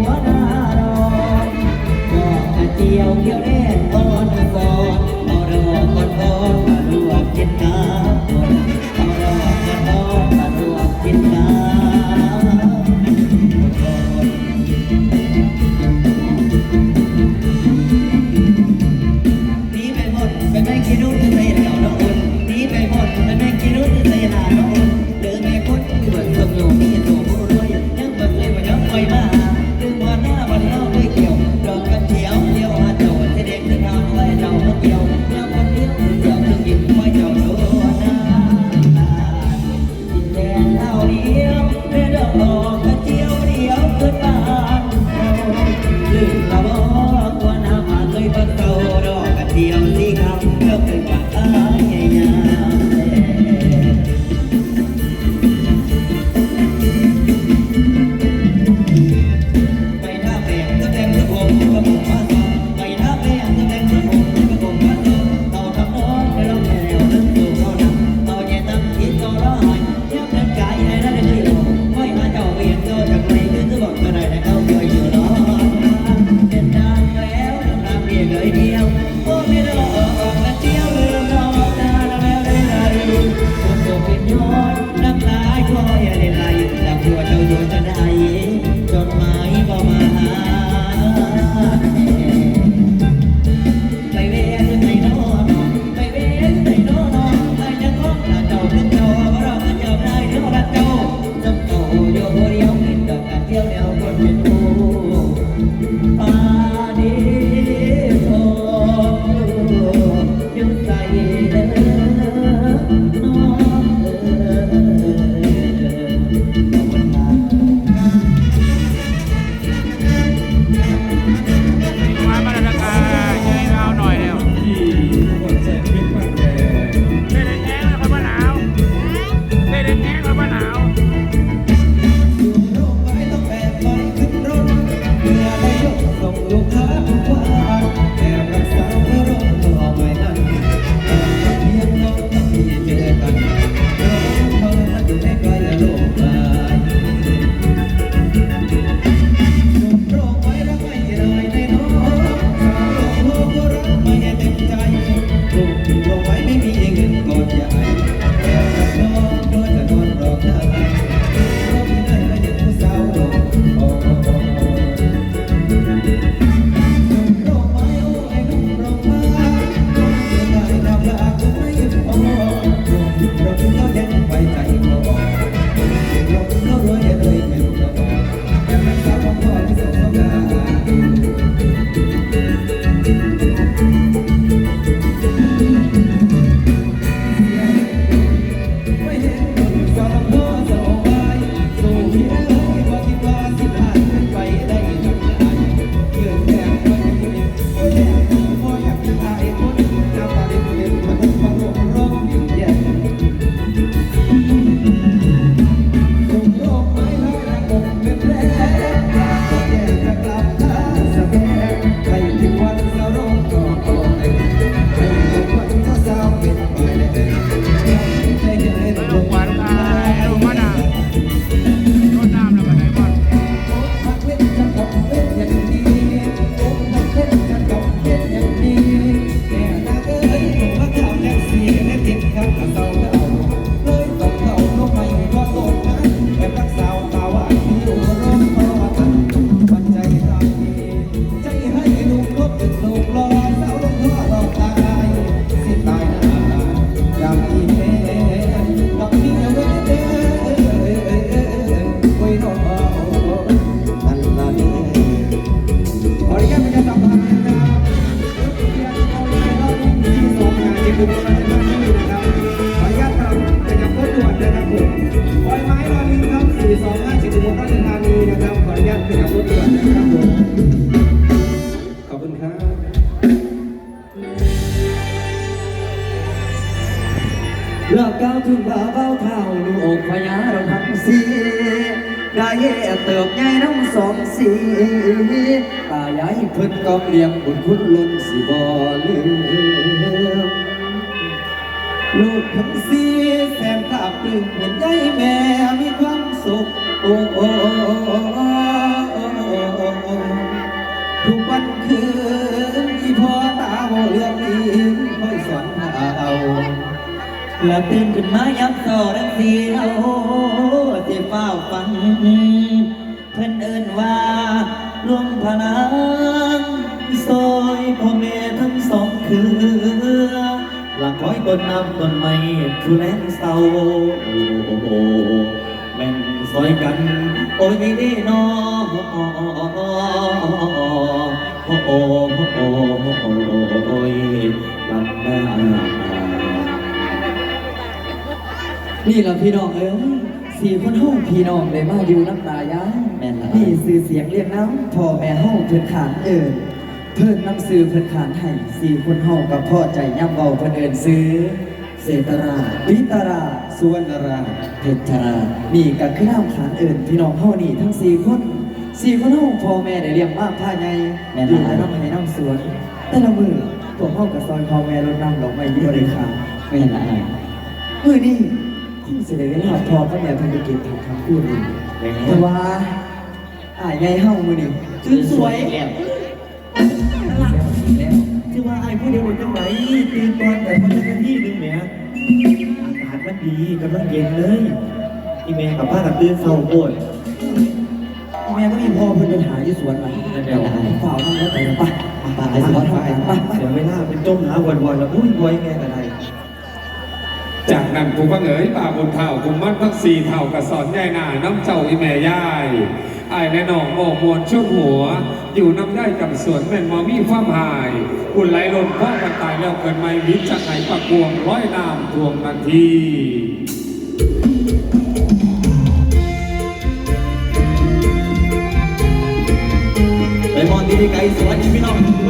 หัวนารอนดอกกระเจียวเกี่ยวแน่นอ่อนสอนเอาดอกก่อนอ่อนมารวมกินน้ำเอาดอกก่อนอ่อนมารวมกินน้ำ ขึ้นบ่าเบาเท่าดูอกพญาเราทั้งสีได้เติบใหญ่น้ำสองสีตายายเพิ่นก็เลี้ยงบุญคุณล้นสีบ่ลืมลูกทั้งสีแสนตาปลื้มเป็นใจแม่มีความสุขโอ้โอ้โอ้โอ้โอ้ และตื่นขึ้นมายับต่อรังสีเอาสิเฝ้าฟัง เพิ่นเอิ้นว่าลวงพระนางซอยพ่อแม่ทั้งสองคือหลังคอยต้นน้ำต้นไม้ทุแลงเศร้าโอ้โหแม่นซอยกัน โอ้ยไม่ได้นอโอ้โอ้โอ้โอ้โอ้โอ้ยลำหน้า นี่เราพี่น้องเอ้ยสี่คนห้องพี่น้องเลยมาอยู่น้ำตายายแม่นนี่สื่อเสียงเรียกน้ำพ่อแม่ห้องเพิ่นขานเอิญเพิ่นน้ำซื้อเพิ่นขานให้สี่คนห้องกับพ่อใจย่ำเบาเพิ่นเอิญซื้อ เศรษฐราวิตราสุวรรณราเพชรรานี่ก็คือน้ำขานเอิญพี่น้องเฮานี่ทั้งสี่คนสี่คนห้องพ่อแม่ได้เลี้ยงมากผ้าใหญ่อยู่ในน้ำให้น้ำสวน แต่ละมือตัวห้องกับซอยพ่อแม่รดน้ำดอกไม้อยี่บริคาไม่เห็นอะไรมือนี่คง เสียเวลาพอก็แม่เพิ่นไปเก็บผักคำพูดนี่แต่ว่าอ่ายใหญ่เฮามือนี่จื้อสวยแล้วแล้วที่ว่าไอ้ผู้เดียวจังไหนตื่นตอนแต่พอจะเป็นที่หนึ่งเนี่ยอากาศมันดีกำลังเย็นเลยอีเมลกับป้ากับตื่นเศร้าโกรธแม่ก็มีพ่อเพิ่นเดินหาอยู่สวนมันเดี๋ยวฝ่าวนั่งรถไปแล้วปะไปไปสวนไปไปไปเสียเวลาเป็นจมหาวันๆแล้วอุ้ยไว้แม่อะไร จากนั้นกูก็เอ๋ยป่าบนเท่ากูมัดพักสีเท่ากระสอนใหญ่นาน้ำเจ้าอีแม่ย่ายไอ้และน้องโมมวนชุดหัว อยู่น้ำได้กับสวนแม่นมอมีความหายอุ่นไหลลมพ่อกันตายแล้วเกินไม่วิจักไหนปะกวงร้อยน้ำทวงนาทีไปมองดีไกลสวัสดีพี่น้อง